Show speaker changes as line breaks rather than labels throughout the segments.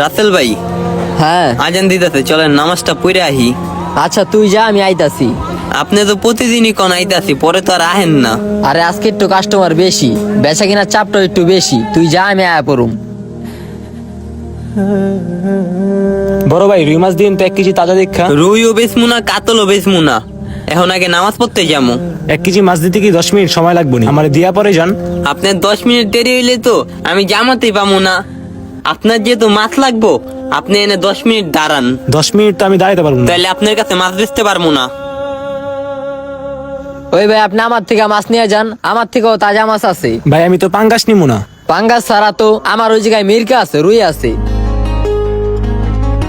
রাসেল ভাই
হ্যাঁ।
আজান দিতেছে চলেন নামাজটা পড়ে আহি
আচ্ছা তুই যা আমি আইতাছি।
আপনি তো প্রতিদিনই কোন আইতাছি পরে তো আর আহেন না।
আরে আজকে একটু কাস্টমার বেশি। বেচা কিনা চাপটা একটু বেশি। তুই যা আমি আয়া পড়ুম।
বড় ভাই রুই মাছ দিন তো এক কেজি তাজা দেখা।
রুইও বেচমু না কাতলও বেচমু না এখন আগে নামাজ পড়তে যাব।
এক কেজি মাছ দিতে কি দশ মিনিট সময় লাগবে না? আমার দিয়া পরে যান।
আপনার দশ মিনিট দেরি হইলে তো আমি জামাতেই পাবো না। আপনার যেহেতু মাছ লাগবো আপনি এনে দশ মিনিট দাঁড়ান।
দশ মিনিট তো আমি দাঁড়াতে পারব না।
তাহলে আপনার কাছে মাছ বেচতে পারব না।
ওই ভাই আপনি আমার থেকে মাছ নিয়ে যান আমার থেকেও তাজা মাছ আছে।
ভাই আমি তো পাঙ্গাস নিবো না।
পাঙ্গাস ছাড়া তো আমার ওই জায়গায় মির্কা আছে রুই আছে।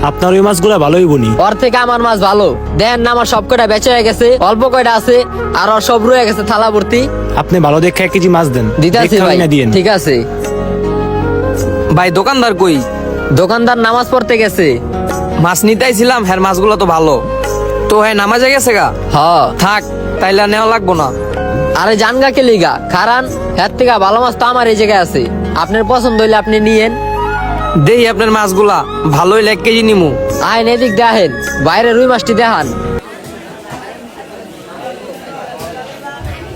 আপনার ওই মাছগুলো ভালোই বনি।
ওর থেকে আমার মাছ ভালো। দেন না আমার সব কয়টা বেচা হয়ে গেছে অল্প কয়টা আছে আর ওর সব রয়ে গেছে থালা ভর্তি।
আপনি ভালো দেখে এক কেজি মাছ দেন।
দিতে আছে ভাই
দিয়েন
ঠিক আছে।
ভাই দোকানদার কই?
দোকানদার নামাজ পড়তে গেছে।
মাছ নিতে আইছিলাম হ্যাঁ মাছগুলো তো ভালো। তো হ্যাঁ নামাজে গেছে গা?
হ।
থাক তাইলে নেওয়া লাগবো না।
আরে জানগা কে লিগা? কারণ হ্যার থেকে ভালো মাছ তো আমার এই জায়গায় আছে। আপনার পছন্দ হইলে আপনি নিয়েন।
দেই আপনার মাছগুলা ভালো হইলে এক কেজি নিমু।
আইন এদিক দেখেন বাইরে রুই মাছটি দেখান।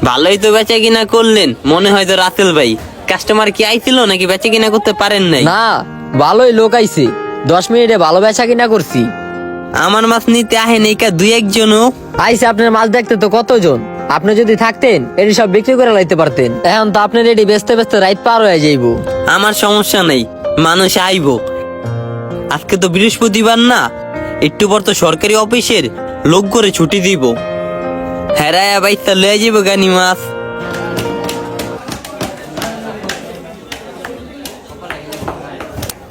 ভালোই তো বেচা কিনা করলেন মনে হয় তো রাসেল ভাই। কাস্টমার কি আইছিল নাকি বেচা কিনা করতে পারেন নাই?
না ভালোই লোক আইছে। দশ মিনিটে ভালো বেচা কিনা করছি।
আমার মাছ নিতে আহেন এই কা দুই একজনও।
আইসে আপনার মাছ দেখতে তো কতজন? আপনি যদি থাকতেন এটি সব বিক্রি করে লাইতে পারতেন। এখন তো আপনার এটি বেচতে বেচতে রাইত পার হয়ে যাইব।
আমার সমস্যা নেই মানুষ আইব। আজকে তো বৃহস্পতিবার না একটু পর তো সরকারি অফিসের লোক করে ছুটি দিব। হেরায়া বাইসা লয়ে যাব গানি মাছ।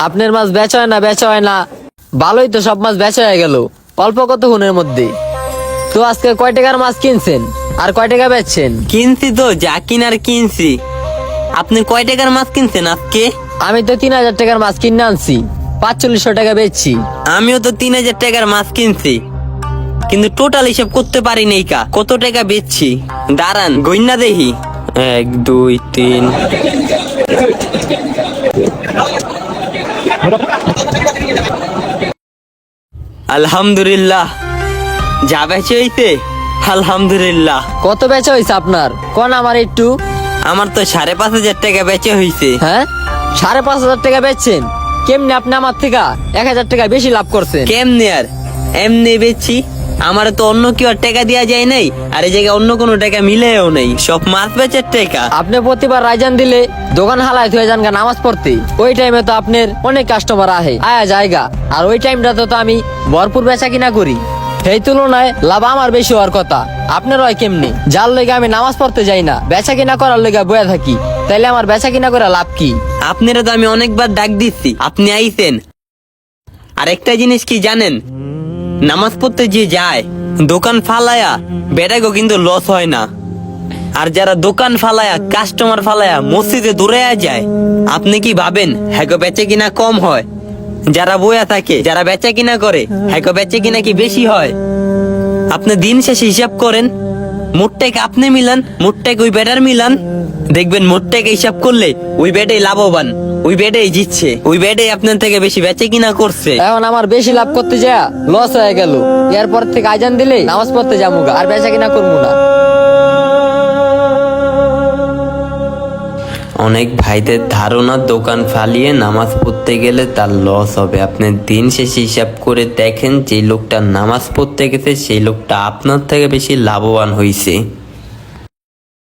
আপনার মাছ বেচা হয় না বেচা হয় না। ভালোই তো সব মাছ বেচা হয়ে গেল। অল্প কত হুনের মধ্যে? তো আজকে কয় টাকার মাছ কিনছেন? আর কয় টাকা বেচছেন?
কিনছি তো যা কিনার কিনছি। আপনি কয় টাকার মাছ কিনছেন আজকে?
আমি তো তিন হাজার টাকার মাছ কিনে আনছি। পাঁচচল্লিশশো টাকা বেচছি।
আমিও তো তিন হাজার টাকার মাছ কিনছি। কিন্তু টোটাল হিসাব করতে পারি নাই কা। কত টাকা বেচছি? দাঁড়ান গইনা দেখি। এক দুই তিন। আলহামদুলিল্লাহ। যা বেঁচে হইতে আলহামদুলিল্লাহ।
কত বেচা হয়েছে আপনার? কোন আমার একটু?
আমার তো সাড়ে পাঁচ হাজার টাকা বেচে হইছে।
হ্যাঁ? সাড়ে পাঁচ হাজার টাকা বেচছেন? কেমনি আপনি আমার থেকে এক হাজার টাকা বেশি লাভ করছেন?
কেমনে আর? এমনি বেচছি আমার তো অন্য কেউ আর টাকা দেওয়া যায় নাই আর এই জায়গায় অন্য কোনো টাকা মিলেও নেই। সব মাছ বেচার টাকা।
আপনি প্রতিবার রাইজান দিলে দোকান হালায় হয়ে যান গা নামাজ পড়তে। ওই টাইমে তো আপনার অনেক কাস্টমার আহে। আয়া জায়গা আর ওই টাইমটাতে তো আমি ভরপুর বেচা কিনা করি। সেই তুলনায় লাভ আমার বেশি হওয়ার কথা। আপনার হয় কেমনি? যার লেগে আমি নামাজ পড়তে যাই না বেচা কিনা করার লেগে বয়ে থাকি। তাইলে আমার বেচা কিনা করে লাভ কি?
আপনারা তো আমি অনেকবার ডাক দিচ্ছি। আপনি আইছেন। আর একটা জিনিস কি জানেন? নামাজ পড়তে যে যায়, দোকান ফালায়া বেটাগো কিন্তু লস হয় না। আর যারা দোকান ফালায়া কাস্টমার ফালায়া, মসজিদে দূরে যায়, আপনি কি ভাবেন হ্যাগো বেচে কিনা কম হয়? যারা বয়া থাকে, যারা বেচা কিনা করে হ্যাগো বেচে কিনা কি বেশি হয়? আপনি দিন শেষে হিসাব করেন, মোটটাকে আপনি মিলান, মোটটাকে ওই ব্যাটার মিলান। দেখবেন মোটটাকে হিসাব করলে ওই ব্যাটাই লাভবান। ওই ব্যাটাই জিতছে। ওই ব্যাটাই আপনার থেকে বেশি বেচে কিনা করছে।
এখন আমার বেশি লাভ করতে যা লস হয়ে গেল। এরপর থেকে আজান দিলে নামাজ পড়তে যাব গা, আর বেচা কিনা করব না।
অনেক ভাইদের ধারণা দোকান ফালিয়ে নামাজ পড়তে গেলে তার লস হবে। আপনি দিন শেষে হিসাব করে দেখেন যে লোকটা নামাজ পড়তে গেছে সেই লোকটা আপনার থেকে বেশি লাভবান হয়েছে